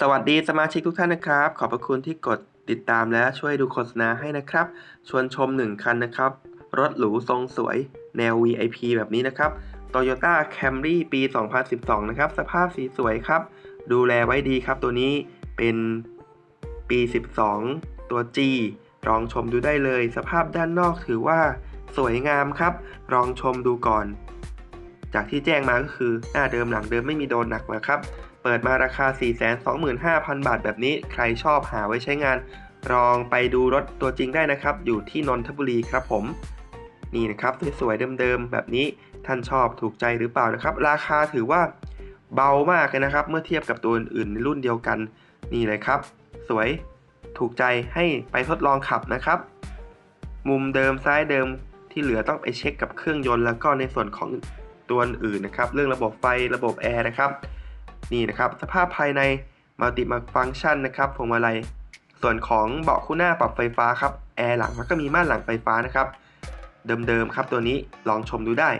สวัสดีสมาชิกทุกท่านนะครับ ขอบพระคุณที่กดติดตามและช่วยดูโฆษณาให้นะครับ ชวนชม 1 คันนะครับ รถหรูทรงสวยแนว VIP แบบนี้นะครับ Toyota Camry ปี 2012 นะครับ สภาพสีสวยครับ ดูแลไว้ดีครับ ตัวนี้เป็นปี 12 ตัว G ลองชมดูได้เลย สภาพด้านนอกถือว่าสวยงามครับ ลองชมดูก่อน จากที่แจ้งมาก็คือหน้าเดิมหลังเดิมไม่มีโดนหนักนะครับ เปิดมาราคา 425,000 บาทแบบนี้ ใครชอบหาไว้ใช้งาน ลองไปดูรถตัวจริงได้นะครับ อยู่ที่นนทบุรีครับผม นี่นะครับสวยๆเดิมๆแบบนี้ท่านชอบถูกใจหรือเปล่านะครับ ราคาถือว่าเบามากเลยนะครับ เมื่อเทียบกับตัวอื่นในรุ่นเดียวกัน นี่เลยครับ สวยถูกใจให้ไปทดลองขับนะครับ มุมเดิมซ้ายเดิมที่เหลือต้องไปเช็คกับเครื่องยนต์แล้วก็ในส่วนของตัวอื่นนะครับ เรื่องระบบไฟระบบแอร์นะครับ นี่นะครับ สภาพภายในมัลติมาฟัง c t ชันนะครับพวงมาลัย ส่วนของเบาะคู่หน้าปรับไฟฟ้าครับแอร์หลังแล้วก็มีม่านหลังไฟฟ้านะครับเดิมๆครับตัวนี้ลองชมดูได้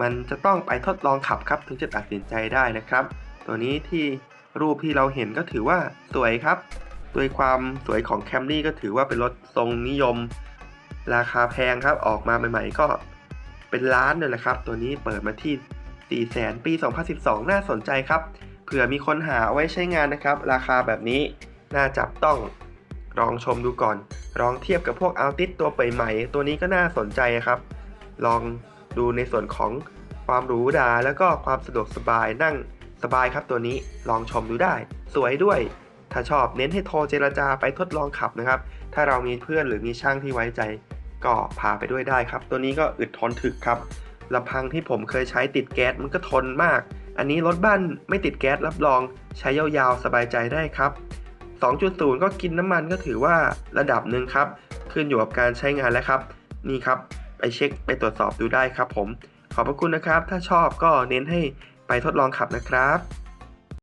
มันจะต้องไปทดลองขับครับถึงจะตัดสินใจได้นะครับ ตัวนี้ที่รูปที่เราเห็นก็ถือว่าสวยครับโดยความสวยของ Camry ก็ถือว่าเป็นรถทรงนิยม ราคาแพงครับออกมาใหม่ๆก็เป็นล้านเลยแหละครับ ตัวนี้เปิดมาที่4 0 0 0 0ปี 2012 น่าสนใจครับ เผื่อมีคนหาเอาไว้ใช้งานนะครับ ราคาแบบนี้น่าจับต้องลองชมดูก่อน ลองเทียบกับพวกอัลติสตัวใหม่ๆตัวนี้ก็น่าสนใจครับ ลองดูในส่วนของความหรูหราแล้วก็ความสะดวกสบายนั่งสบายครับตัวนี้ลองชมดูได้ สวยด้วย ถ้าชอบเน้นให้โทรเจรจาไปทดลองขับนะครับ ถ้าเรามีเพื่อนหรือมีช่างที่ไว้ใจ ก็พาไปด้วยได้ครับ ตัวนี้ก็อึดทนถึกครับลำพังที่ผมเคยใช้ติดแก๊สมันก็ทนมาก อันนี้รถบ้านไม่ติดแก๊สรับรองใช้ยาวๆสบายใจได้ครับ 2.0 ก็กินน้ำมันก็ถือว่าระดับหนึ่งครับ ขึ้นอยู่กับการใช้งานแล้วครับ นี่ครับไปเช็คไปตรวจสอบดูได้ครับผม ขอบพระคุณนะครับ ถ้าชอบก็เน้นให้ไปทดลองขับนะครับ